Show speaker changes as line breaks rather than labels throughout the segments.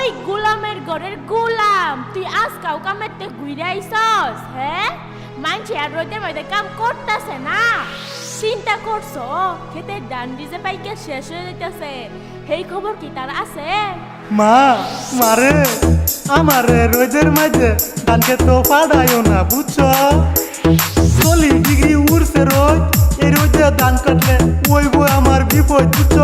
ওই গোলামের ঘরের গোলাম। তুই আজ কাউ কামের তে হ্যাঁ? মানছি আর মধ্যে কাম করতেছে না। চিন্তা করছ? খেতে পাইকে শেষ হয়ে যেতেছে সেই খবর কি তার আছে?
মা মারে আমার রোজের মাঝে ধানকে তো না, বুঝছ? চল্লিশ ডিগ্রি উড়ছে রোজ, এই রোজে ধান কাটলে বই আমার বিপদ, বুঝছ?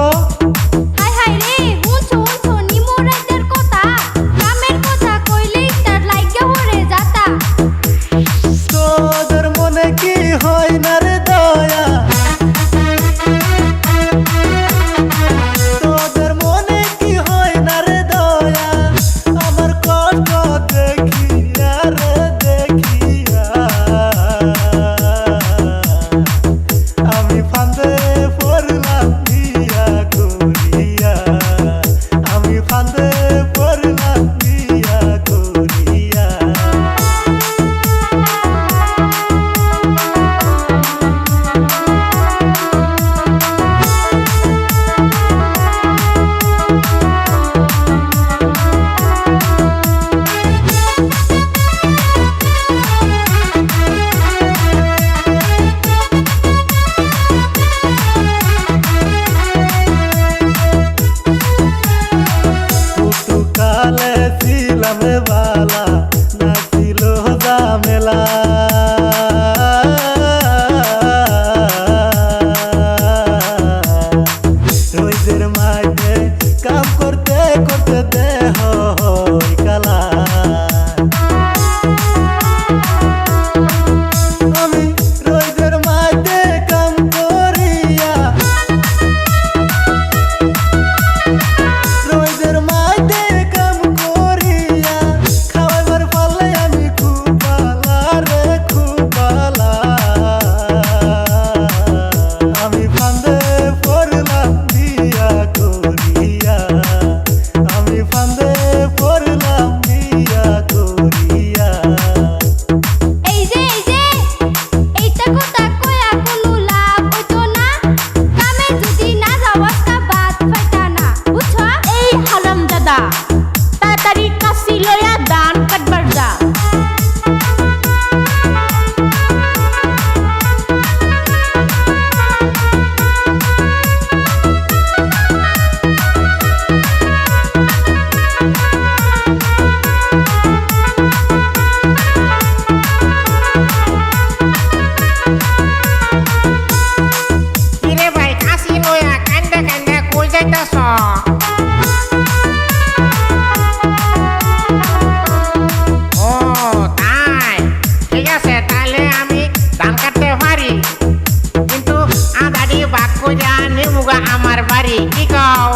আমার
বাড়ি। কি কও?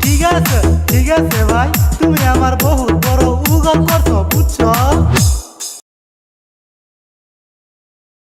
ঠিক আছে ঠিক আছে ভাই তুমি আমার